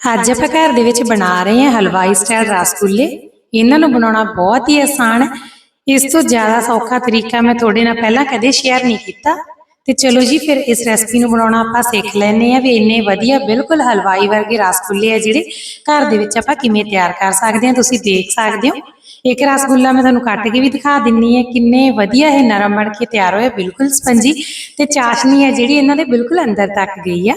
ਅੱਜ ਆਪਾਂ ਘਰ ਦੇ ਵਿੱਚ ਬਣਾ ਰਹੇ ਹਾਂ ਹਲਵਾਈ ਸਟਾਈਲ ਰਸਗੁੱਲੇ। ਇਹਨਾਂ ਨੂੰ ਬਣਾਉਣਾ ਬਹੁਤ ਹੀ ਆਸਾਨ ਹੈ। ਇਸ ਤੋਂ ਜ਼ਿਆਦਾ ਸੌਖਾ ਤਰੀਕਾ ਮੈਂ ਤੁਹਾਡੇ ਨਾਲ ਪਹਿਲਾਂ ਕਦੇ ਸ਼ੇਅਰ ਨਹੀਂ ਕੀਤਾ। ਤੇ ਚਲੋ ਜੀ, ਫਿਰ ਇਸ ਰੈਸਪੀ ਨੂੰ ਬਣਾਉਣਾ ਆਪਾਂ ਸਿੱਖ ਲੈਨੇ ਆ ਵੀ ਇੰਨੇ ਵਧੀਆ, ਬਿਲਕੁਲ ਹਲਵਾਈ ਵਰਗੇ ਰਸਗੁੱਲੇ ਆ ਜਿਹੜੇ ਘਰ ਦੇ ਵਿੱਚ ਆਪਾਂ ਕਿਵੇਂ ਤਿਆਰ ਕਰ ਸਕਦੇ ਹਾਂ, ਤੁਸੀਂ ਦੇਖ ਸਕਦੇ ਹੋ। ਇੱਕ ਰਸਗੁੱਲਾ ਮੈਂ ਤੁਹਾਨੂੰ ਕੱਟ ਕੇ ਵੀ ਦਿਖਾ ਦਿੰਨੀ ਹੈ, ਕਿੰਨੇ ਵਧੀਆ ਇਹ ਨਰਮ ਬਣ ਕੇ ਤਿਆਰ ਹੋਇਆ, ਬਿਲਕੁਲ ਸਪੰਜੀ। ਤੇ ਚਾਸ਼ਨੀ ਹੈ ਜਿਹੜੀ ਇਹਨਾਂ ਦੇ ਬਿਲਕੁਲ ਅੰਦਰ ਤੱਕ ਗਈ ਆ।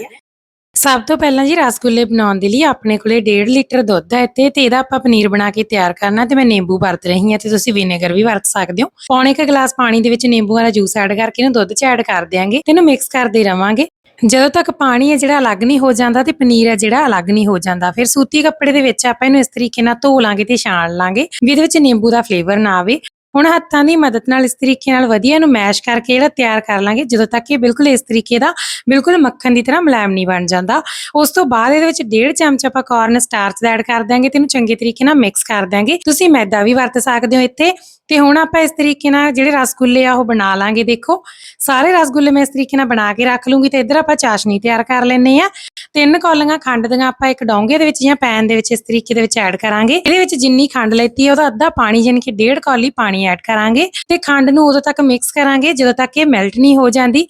ਸਭ ਤੋਂ ਪਹਿਲਾਂ ਜੀ ਰਸਗੁੱਲੇ ਬਣਾਉਣ ਦੇ ਲਈ ਆਪਣੇ ਕੋਲੇ 1.5 ਲੀਟਰ ਦੁੱਧ ਹੈ ਇੱਥੇ ਤੇ ਇਹਦਾ ਆਪਾਂ ਪਨੀਰ ਬਣਾ ਕੇ ਤਿਆਰ ਕਰਨਾ ਤੇ ਮੈਂ ਨਿੰਬੂ ਵਰਤ ਰਹੀ ਹਾਂ ਤੇ ਤੁਸੀਂ ਵਿਨੇਗਰ ਵੀ ਵਰਤ ਸਕਦੇ ਹੋ। ਪੌਣੇ ਇੱਕ ਗਲਾਸ ਪਾਣੀ ਦੇ ਵਿੱਚ ਨਿੰਬੂ ਵਾਲਾ ਜੂਸ ਐਡ ਕਰਕੇ ਇਹਨੂੰ ਦੁੱਧ 'ਚ ਐਡ ਕਰ ਦਿਆਂਗੇ ਤੇ ਇਹਨੂੰ ਮਿਕਸ ਕਰਦੇ ਰਵਾਂਗੇ। ਜਦੋਂ ਤੱਕ ਪਾਣੀ ਹੈ ਜਿਹੜਾ ਅਲੱਗ ਨਹੀਂ ਹੋ ਜਾਂਦਾ ਤੇ ਪਨੀਰ ਹੈ ਜਿਹੜਾ ਅਲੱਗ ਨਹੀਂ ਹੋ ਜਾਂਦਾ, ਫਿਰ ਸੂਤੀ ਕੱਪੜੇ ਦੇ ਵਿੱਚ ਆਪਾਂ ਇਹਨੂੰ ਇਸ ਤਰੀਕੇ ਨਾਲ ਧੋ ਲਾਂਗੇ ਤੇ ਛਾਣ ਲਾਂਗੇ ਵੀ ਇਹਦੇ ਵਿੱਚ ਨਿੰਬੂ ਦਾ ਫਲੇਵਰ ਨਾ ਆਵੇ। ਹੁਣ ਹੱਥਾਂ ਦੀ ਮਦਦ ਨਾਲ ਇਸ ਤਰੀਕੇ ਨਾਲ ਵਧੀਆ ਇਹਨੂੰ ਮੈਸ਼ ਕਰਕੇ ਜਿਹੜਾ ਤਿਆਰ ਕਰ ਲਾਂਗੇ, ਜਦੋਂ ਤੱਕ ਇਹ ਬਿਲਕੁਲ ਇਸ ਤਰੀਕੇ ਦਾ ਬਿਲਕੁਲ ਮੱਖਣ ਦੀ ਤਰ੍ਹਾਂ ਮੁਲਾਇਮ ਨਹੀਂ ਬਣ ਜਾਂਦਾ। ਉਸ ਤੋਂ ਬਾਅਦ ਇਹਦੇ ਵਿੱਚ ਡੇਢ ਚਮਚ ਆਪਾਂ ਕਾਰਨ ਸਟਾਰਚ ਦਾ ਐਡ ਕਰ ਦਾਂਗੇ ਤੇ ਇਹਨੂੰ ਚੰਗੇ ਤਰੀਕੇ ਨਾਲ ਮਿਕਸ ਕਰ ਦਾਂਗੇ ਤੁਸੀਂ ਮੈਦਾ ਵੀ ਵਰਤ ਸਕਦੇ ਹੋ ਇੱਥੇ। ਤੇ ਹੁਣ ਆਪਾਂ ਇਸ ਤਰੀਕੇ ਨਾਲ ਜਿਹੜੇ ਰਸਗੁੱਲੇ ਆ ਉਹ ਬਣਾ ਲਾਂਗੇ, ਦੇਖੋ। ਸਾਰੇ ਰਸਗੁੱਲੇ ਮੈਂ ਇਸ ਤਰੀਕੇ ਨਾਲ ਬਣਾ ਕੇ ਰੱਖ ਲੂੰਗੀ ਤੇ ਇੱਧਰ ਆਪਾਂ ਚਾਸ਼ਨੀ ਤਿਆਰ ਕਰ ਲੈਨੇ ਆ ਤਿੰਨ ਕੌਲੀਆਂ ਖੰਡ ਦੀਆਂ ਆਪਾਂ ਇੱਕ ਡੋਂਗੇ ਦੇ ਵਿੱਚ ਜਾਂ ਪੈਨ ਦੇ ਵਿੱਚ ਇਸ ਤਰੀਕੇ ਦੇ ਵਿੱਚ ਐਡ ਕਰਾਂਗੇ। ਇਹਦੇ ਵਿੱਚ ਜਿੰਨੀ ਖੰਡ ਲੈਤੀ ਹੈ, ਉਹਦਾ ਅੱਧਾ ਪਾਣੀ ਯਾਨੀ ਕਿ ਡੇਢ ਕੌਲੀ ਪਾਣੀ ਐਡ ਕਰਾਂਗੇ ਤੇ ਖੰਡ ਨੂੰ ਉਦੋਂ ਤੱਕ ਮਿਕਸ ਕਰਾਂਗੇ, ਜਦੋਂ ਤੱਕ ਇਹ ਮੈਲਟ ਨਹੀਂ ਹੋ ਜਾਂਦੀ।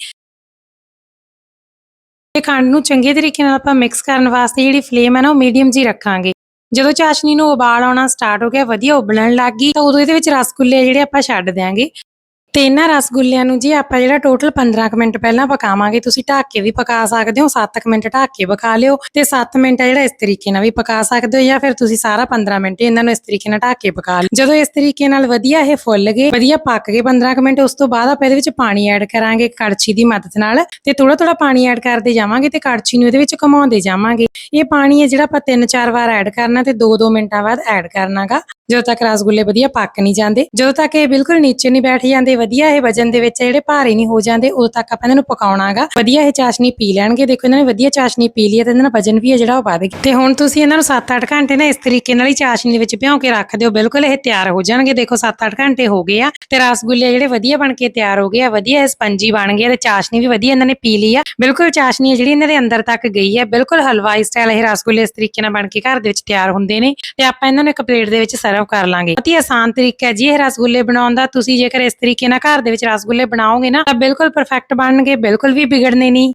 ਤੇ ਖੰਡ ਨੂੰ ਚੰਗੇ ਤਰੀਕੇ ਨਾਲ ਆਪਾਂ ਮਿਕਸ ਕਰਨ ਵਾਸਤੇ ਜਿਹੜੀ ਫਲੇਮ ਹੈ ਨਾ, ਉਹ ਮੀਡੀਅਮ ਜੀ ਰੱਖਾਂਗੇ। ਜਦੋਂ ਚਾਸ਼ਨੀ ਨੂੰ ਉਬਾਲ ਆਉਣਾ ਸਟਾਰਟ ਹੋ ਗਿਆ, ਵਧੀਆ ਉਬਲਣ ਲੱਗ ਗਈ, ਤਾਂ ਉਦੋਂ ਇਹਦੇ ਵਿੱਚ ਰਸਗੁੱਲੇ ਜਿਹੜੇ ਆਪਾਂ ਛੱਡ ਦਿਆਂਗੇ। ਤੇ ਇਹਨਾਂ ਰਸਗੁੱਲਿਆਂ ਨੂੰ ਜੀ ਆਪਾਂ ਜਿਹੜਾ ਟੋਟਲ 15 ਕੁ ਮਿੰਟ ਪਹਿਲਾਂ ਪਕਾਵਾਂਗੇ, ਤੁਸੀਂ ਢੱਕ ਕੇ ਵੀ ਪਕਾ ਸਕਦੇ ਹੋ 7 ਕੁ ਮਿੰਟ ਢੱਕ ਕੇ ਪਕਾ ਲਿਓ ਤੇ 7 ਮਿੰਟ ਆ ਜਿਹੜਾ ਇਸ ਤਰੀਕੇ ਨਾਲ ਵੀ ਪਕਾ ਸਕਦੇ ਹੋ ਜਾਂ ਫਿਰ ਤੁਸੀਂ ਸਾਰਾ 15 ਮਿੰਟ ਇਹਨਾਂ ਨੂੰ ਇਸ ਤਰੀਕੇ ਨਾਲ ਢੱਕ ਕੇ ਪਕਾ ਲਿਓ। ਜਦੋਂ ਇਸ ਤਰੀਕੇ ਨਾਲ ਵਧੀਆ ਇਹ ਫੁੱਲ ਗਏ, ਵਧੀਆ ਪੱਕ ਗਏ 15 ਕੁ ਮਿੰਟ, ਉਸ ਤੋਂ ਬਾਅਦ ਆਪਾਂ ਇਹਦੇ ਵਿੱਚ ਪਾਣੀ ਐਡ ਕਰਾਂਗੇ ਕੜਛੀ ਦੀ ਮਦਦ ਨਾਲ ਤੇ ਥੋੜਾ ਥੋੜਾ ਪਾਣੀ ਐਡ ਕਰਦੇ ਜਾਵਾਂਗੇ ਤੇ ਕੜਛੀ ਨੂੰ ਇਹਦੇ ਵਿੱਚ ਘੁਮਾਉਂਦੇ ਜਾਵਾਂਗੇ। ਇਹ ਪਾਣੀ ਹੈ ਜਿਹੜਾ ਆਪਾਂ 3-4 ਵਾਰ ਐਡ ਕਰਨਾ ਤੇ 2-2 ਮਿੰਟਾਂ ਬਾਅਦ ਐਡ ਕਰਨਾਗਾ। ਜਦੋਂ ਤੱਕ ਰਸਗੁੱਲੇ ਵਧੀਆ ਪੱਕ ਨਹੀਂ ਜਾਂਦੇ, ਜਦੋਂ ਤੱਕ ਇਹ ਬਿਲਕੁਲ ਨੀਚੇ ਨਹੀਂ ਬੈਠ ਜਾਂਦੇ ਵਧੀਆ ਇਹ ਵਜਨ ਦੇ ਵਿੱਚ ਜਿਹੜੇ ਭਾਰੇ ਨਹੀਂ ਹੋ ਜਾਂਦੇ, ਉਦੋਂ ਤੱਕ ਆਪਾਂ ਇਹਨਾਂ ਨੂੰ ਪਕਾਉਣਾਗਾ। ਵਧੀਆ ਇਹ ਚਾਸ਼ਨੀ ਪੀ ਲੈਣਗੇ। ਦੇਖੋ ਇਹਨਾਂ ਨੇ ਵਧੀਆ ਚਾਸ਼ਨੀ ਪੀ ਲਈ ਹੈ ਤੇ ਇਹਨਾਂ ਦਾ ਵਜਨ ਵੀ ਹੈ ਜਿਹੜਾ ਉਹ ਵਧ ਗਿਆ। ਤੇ ਹੁਣ ਤੁਸੀਂ ਇਹਨਾਂ ਨੂੰ 7-8 ਘੰਟੇ ਨਾ ਇਸ ਤਰੀਕੇ ਨਾਲ ਹੀ ਚਾਸ਼ਨੀ ਦੇ ਵਿੱਚ ਭਿਉਂ ਕੇ ਰੱਖ ਦਿਓ। ਬਿਲਕੁਲ ਇਹ ਤਿਆਰ ਹੋ ਜਾਣਗੇ। ਦੇਖੋ 7-8 ਘੰਟੇ ਹੋ ਗਏ ਆ ਤੇ ਰਸਗੁੱਲੇ ਜਿਹੜੇ ਵਧੀਆ ਬਣ ਕੇ ਤਿਆਰ ਹੋ ਗਏ ਆ, ਵਧੀਆ ਸਪੰਜੀ ਬਣ ਗਏ ਤੇ ਚਾਸ਼ਨੀ ਵੀ ਵਧੀਆ ਇਹਨਾਂ ਨੇ ਪੀ ਲਈ ਆ। ਬਿਲਕੁਲ ਚਾਸ਼ਨੀ ਜਿਹੜੀ ਇਹਨਾਂ ਦੇ ਅੰਦਰ ਤੱਕ ਗਈ ਆ। ਬਿਲਕੁਲ ਹਲਵਾਈ ਸਟਾਈਲ ਇਹ ਰਸਗੁੱਲੇ ਇਸ ਤਰੀਕੇ ਨਾਲ ਬਣ ਕੇ ਘਰ ਦੇ ਵਿੱਚ ਤਿਆਰ ਹੁੰਦੇ ਨੇ ਤੇ ਆਪਾਂ ਇਹਨਾਂ ਨੂੰ ਇੱਕ ਪਲੇਟ ਦੇ ਵਿੱਚ ਸਰਵ ਕਰ ਲਾਂਗੇ। ਬਹੁਤ ਹੀ ਆਸਾਨ ਤਰੀਕਾ ਜੀ ਇਹ ਰਸਗੁੱਲੇ ਬਣਾਉਣ ਦਾ। ਤੁਸੀਂ ਜੇਕਰ ਇਸ ਤਰੀਕੇ ਨਾਲ ਘਰ ਦੇ ਵਿੱਚ ਰਸਗੁੱਲੇ ਬਣਾਓਗੇ ਨਾ, ਤਾਂ ਬਿਲਕੁਲ ਪਰਫੈਕਟ ਬਣਨਗੇ, ਬਿਲਕੁਲ ਵੀ ਵਿਗੜਨੇ ਨਹੀਂ।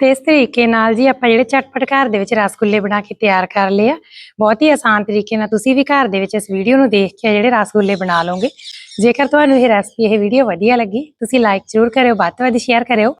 ਤੇ ਇਸ ਤਰੀਕੇ ਨਾਲ ਜੀ ਆਪਾਂ ਜਿਹੜੇ ਚਟਪਟ ਘਰ ਦੇ ਵਿੱਚ ਰਸਗੁੱਲੇ ਬਣਾ ਕੇ ਤਿਆਰ ਕਰ ਲਏ ਆ, ਬਹੁਤ ਹੀ ਆਸਾਨ ਤਰੀਕੇ ਨਾਲ ਤੁਸੀਂ ਵੀ ਘਰ ਦੇ ਵਿੱਚ ਇਸ ਵੀਡੀਓ ਨੂੰ ਦੇਖ ਕੇ ਜਿਹੜੇ ਰਸਗੁੱਲੇ ਬਣਾ ਲਓਗੇ। ਜੇਕਰ ਤੁਹਾਨੂੰ ਇਹ ਰੈਸਪੀ ਇਹ ਵੀਡੀਓ ਵਧੀਆ ਲੱਗੀ, ਤੁਸੀਂ ਲਾਈਕ ਜ਼ਰੂਰ ਕਰਿਓ, ਵੱਧ ਤੋਂ ਵੱਧ ਸ਼ੇਅਰ ਕਰਿਓ।